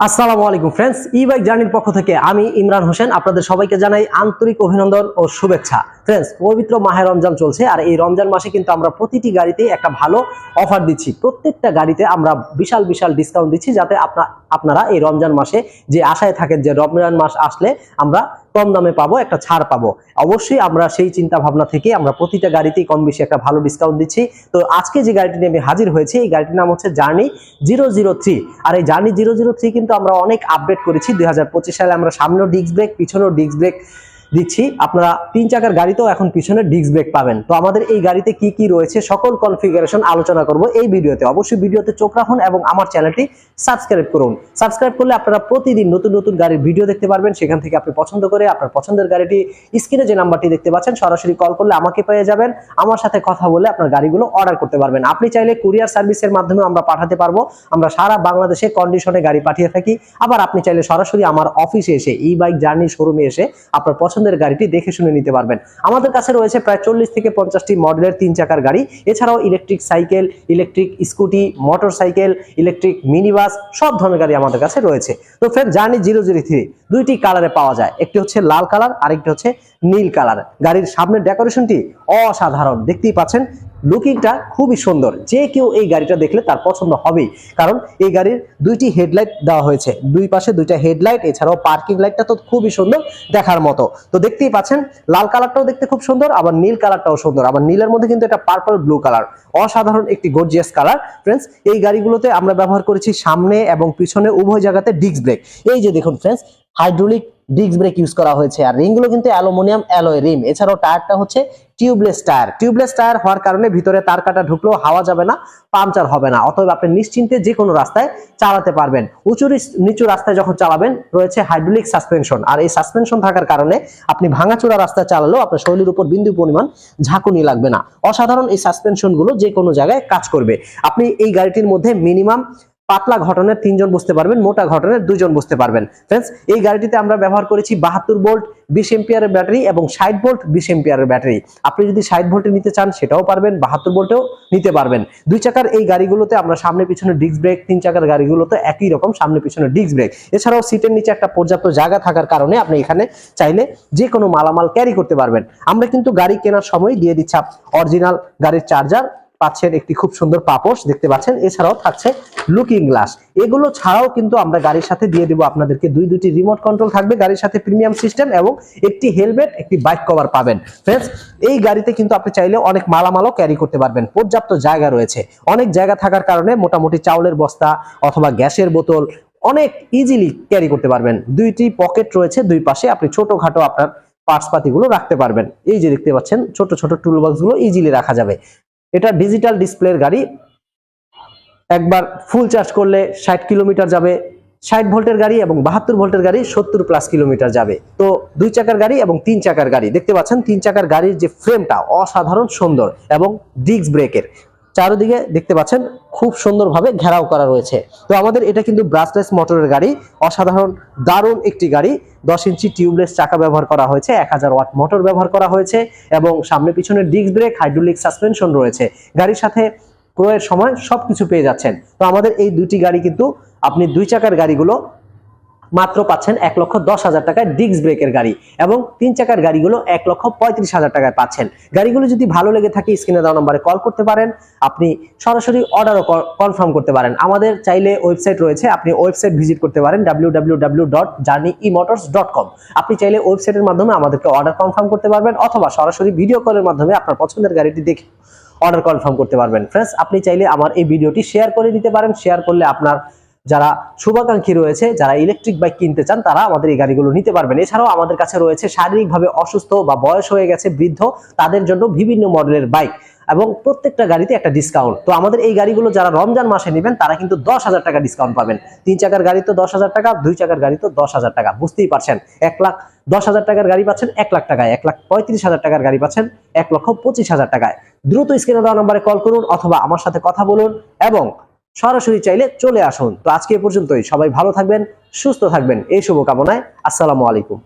আসসালামু আলাইকুম ফ্রেন্ডস ই বাইক জার্নির পক্ষ থেকে আমি ইমরান হোসেন, আপনাদের সবাইকে জানাই আন্তরিক অভিনন্দন ও শুভেচ্ছা। ফ্রেন্ডস, পবিত্র মাহে রমজান চলছে, আর এই রমজান মাসে কিন্তু আমরা প্রতিটি গাড়িতে একটা ভালো অফার দিচ্ছি। প্রত্যেকটা গাড়িতে আমরা বিশাল বিশাল ডিসকাউন্ট দিচ্ছি যাতে আপনার আপনারা এই রমজান মাসে যে আশায় থাকেন যে রমজান মাস আসলে আমরা কম দামে পাবো, একটা ছাড় পাবো। অবশ্যই আমরা সেই চিন্তা ভাবনা থেকে আমরা প্রতিটা গাড়িতেই কম বেশি একটা ভালো ডিসকাউন্ট দিচ্ছি। তো আজকে যে গাড়িটি নিয়ে আমি হাজির হয়েছি, এই গাড়িটির নাম হচ্ছে জার্নি জিরো জিরো থ্রি আর এই জার্নি জিরো জিরো থ্রি কিন্তু আমরা অনেক আপডেট করেছি। দু হাজার পঁচিশ সালে আমরা সামনেও ডিস্ক ব্রেক পিছনেও ডিস্ক ব্রেক দিচ্ছি। আপনারা তিন চাকার গাড়িতেও এখন পিছনে ডিস্ক ব্রেক পাবেন। তো আমাদের এই গাড়িতে কি কি রয়েছে সকল কনফিগারেশন আলোচনা করব এই ভিডিওতে। অবশ্যই ভিডিওতে চোখ রাখুন এবং আমার চ্যানেলটি সাবস্ক্রাইব করুন। সাবস্ক্রাইব করলে আপনারা প্রতিদিন নতুন নতুন গাড়ির ভিডিও দেখতে পারবেন। সেখান থেকে আপনি পছন্দ করে আপনার পছন্দের গাড়িটি স্ক্রিনে যে নাম্বারটি দেখতে পাচ্ছেন, সরাসরি কল করলে আমাকে পেয়ে যাবেন। আমার সাথে কথা বলে আপনার গাড়িগুলো অর্ডার করতে পারবেন। আপনি চাইলে কুরিয়ার সার্ভিসের মাধ্যমে আমরা পাঠাতে পারব। আমরা সারা বাংলাদেশে কন্ডিশনে গাড়ি পাঠিয়ে থাকি। আবার আপনি চাইলে সরাসরি আমার অফিসে এসে ই বাইক জার্নি শোরুমে এসে আপনার পছন্দের গাড়িটি দেখে শুনে নিতে পারবেন। আমাদের কাছে রয়েছে প্রায় চল্লিশ থেকে পঞ্চাশটি মডেলের তিন চাকার গাড়ি। এছাড়াও electric cycle, electric scooty, motor cycle, electric mini bus সব ধরনের গাড়ি আমাদের কাছে রয়েছে। তো friend Journey zero zero three দুইটি কালারে পাওয়া যায়। একটি হচ্ছে লাল কালার আরেকটি হচ্ছে নীল কালার গাড়ির সামনের ডেকোরেশনটি অসাধারণ। দেখতেই পাচ্ছেন লুকিংটা খুবই সুন্দর। যে কেউ এই গাড়িটা দেখলে তার পছন্দ হবেই। কারণ এই গাড়ির দুইটি হেডলাইট দেওয়া হয়েছে। দুই পাশে দুইটা হেডলাইট, এছাড়াও পার্কিং লাইটটা তো খুবই সুন্দর দেখার মতো। তো দেখতেই পাচ্ছেন, লাল কালারটাও দেখতে খুব সুন্দর, আবার নীল কালারটাও সুন্দর। আবার নীলের মধ্যে কিন্তু এটা পার্পল ব্লু কালার অসাধারণ একটি গর্জিয়াস কালার ফ্রেন্ডস এই গাড়িগুলোতে আমরা ব্যবহার করেছি সামনে এবং পিছনে উভয় জায়গাতে ডিস্ক ব্রেক এই যে দেখুন friends hydraulic disc brake use করা হয়েছে। আর রিংগুলো কিন্তু অ্যালুমিনিয়াম অ্যালয় রিম। এছাড়াও টায়ারটা হচ্ছে টিউবলেস টায়ার। টিউবলেস টায়ার হওয়ার কারণে ভিতরে তার কাটা ঢুকলেও হাওয়া যাবে না, পাংচার হবে না। অতএব আপনি নিশ্চিন্তে যে কোনো রাস্তায় চালাতে পারবেন। উঁচু নিচু রাস্তায় যখন চালাবেন, রয়েছে হাইড্রোলিক সাসপেনশন আর এই সাসপেনশন থাকার কারণে আপনি ভাঙাচোরা রাস্তায় চালালেও আপনার শরীরের উপর বিন্দু পরিমাণ ঝাঁকুনি লাগবে না। অসাধারণ এই সাসপেনশনগুলো যে কোনো জায়গায় কাজ করবে। আপনি এই গাড়িটির মধ্যে মিনিমাম পাতলা ঘটনের তিনজন বসতে পারবেন, মোটা ঘটনের দুজন বসতে পারবেন। ফ্রেন্ডস এই গাড়িটিতে আমরা ব্যবহার করেছি বাহাত্তর ভোল্ট, বিশ এম্পিয়ারের ব্যাটারি এবং ষাট ভোল্ট, বিশ এম্পিয়ারের ব্যাটারি। আপনি যদি ষাট ভোল্টে নিতে চান, সেটাও পারবেন, বাহাত্তর ভোল্টেও নিতে পারবেন। দুই চাকার এই গাড়িগুলোতে আমরা সামনে পিছনে ডিস্ক ব্রেক তিন চাকার গাড়িগুলোতে একই রকম সামনে পিছনে ডিস্ক ব্রেক এছাড়াও সিটের নিচে একটা পর্যাপ্ত জায়গা থাকার কারণে আপনি এখানে চাইলে যে কোনো মালামাল ক্যারি করতে পারবেন। আমরা কিন্তু গাড়ি কেনার সময় দিয়ে দিচ্ছি অরিজিনাল গাড়ির চার্জার পাচ্ছেন একটি খুব সুন্দর পাপোশ, দেখতে পাচ্ছেন? এছাড়াও থাকছে লুকিং গ্লাস এগুলো ছাড়াও কিন্তু আমরা গাড়ির সাথে দিয়ে দেবো আপনাদেরকে দুই দুটি রিমোট কন্ট্রোল থাকবে, গাড়ির সাথে প্রিমিয়াম সিস্টেম এবং একটি হেলমেট একটি বাইক কভার পাবেন। ফ্রেন্ডস এই গাড়িতে কিন্তু আপনি চাইলে অনেক মালামালও ক্যারি করতে পারবেন। পর্যাপ্ত জায়গা রয়েছে। অনেক জায়গা থাকার কারণে মোটামুটি চাউলের বস্তা অথবা গ্যাসের বোতল অনেক ইজিলি ক্যারি করতে পারবেন। দুইটি পকেট রয়েছে, দুই পাশে আপনি ছোটখাটো আপনার পার্টস পাতিগুলো রাখতে পারবেন। এই যে দেখতে পাচ্ছেন, ছোট ছোট টুল বক্সগুলো ইজিলি রাখা যাবে। এটা ডিজিটাল ডিসপ্লের গাড়ি। একবার ফুল চার্জ করলে ষাট কিলোমিটার যাবে, ষাট ভোল্টের গাড়ি এবং বাহাত্তর ভোল্টের গাড়ি সত্তর প্লাস কিলোমিটার যাবে। তো দুই চাকার গাড়ি এবং তিন চাকার গাড়ি। দেখতে পাচ্ছেন, তিন চাকার গাড়ির যে ফ্রেমটা অসাধারণ সুন্দর এবং ডিস্ক ব্রেকের চারিদিকে দেখতে পাচ্ছেন খুব সুন্দরভাবে ঘেরাও করা রয়েছে। তো আমাদের এটা কিন্তু ব্রাসলেস মোটরের গাড়ি, অসাধারণ, দারুণ একটি গাড়ি। দশ ইঞ্চি টিউবলেস চাকা ব্যবহার করা হয়েছে, এক হাজার ওয়াট মোটর ব্যবহার করা হয়েছে এবং সামনে পিছনে ডিস্ক ব্রেক হাইড্রোলিক সাসপেনশন রয়েছে। গাড়ির সাথে ক্রয়ের সময় সবকিছু পেয়ে যাচ্ছেন। তো আমাদের এই দুটি গাড়ি কিন্তু আপনি দুই চাকার গাড়িগুলো মাত্র পাচ্ছেন এক লক্ষ দশ হাজার টাকায় ডিস্ক ব্রেকের গাড়ি এবং তিন চাকার গাড়িগুলো এক লক্ষ পঁয়ত্রিশ হাজার টাকায় পাচ্ছেন। গাড়িগুলো যদি ভালো লেগে থাকে, স্ক্রিনে দেওয়া নম্বরে কল করতে পারেন। আপনি সরাসরি অর্ডারও কনফার্ম করতে পারেন। আমাদের চাইলে ওয়েবসাইট রয়েছে, আপনি ওয়েবসাইট ভিজিট করতে পারেন W W dot Journey E motors dot com আপনি চাইলে ওয়েবসাইটের মাধ্যমে আমাদেরকে অর্ডার কনফার্ম করতে পারবেন অথবা সরাসরি ভিডিও কলের মাধ্যমে আপনার পছন্দের গাড়িটি দেখে অর্ডার কনফার্ম করতে পারবেন। ফ্রেন্ডস আপনি চাইলে আমার এই ভিডিওটি শেয়ার করে দিতে পারেন। শেয়ার করলে আপনার যারা শুভাকাঙ্ক্ষী রয়েছে, যারা ইলেকট্রিক বাইক কিনতে চান, তারা আমাদের এই গাড়িগুলো নিতে পারবেন। এছাড়াও আমাদের কাছে রয়েছে শারীরিকভাবে অসুস্থ বা বয়স হয়ে গেছে বৃদ্ধ, তাদের জন্য বিভিন্ন মডেলের বাইক এবং প্রত্যেকটা গাড়িতে একটা ডিসকাউন্ট তো আমাদের এই গাড়িগুলো যারা রমজান মাসে নেবেন, তারা কিন্তু দশ হাজার টাকা ডিসকাউন্ট পাবেন। তিন চাকার গাড়ি তো দশ হাজার টাকা, দুই চাকার গাড়ি তো দশ হাজার টাকা। বুঝতেই পারছেন, এক লাখ দশ হাজার টাকার গাড়ি পাচ্ছেন এক লাখ টাকায়, এক লাখ পঁয়ত্রিশ হাজার টাকার গাড়ি পাচ্ছেন এক লক্ষ পঁচিশ হাজার টাকায়। দ্রুত স্ক্রিনে দেওয়া নম্বরে কল করুন অথবা আমার সাথে কথা বলুন এবং সরাসরি চাইলে চলে আসুন। তো আজকে পর্যন্তই। সবাই ভালো থাকবেন, সুস্থ থাকবেন। এই শুভকামনায় আসসালামু আলাইকুম।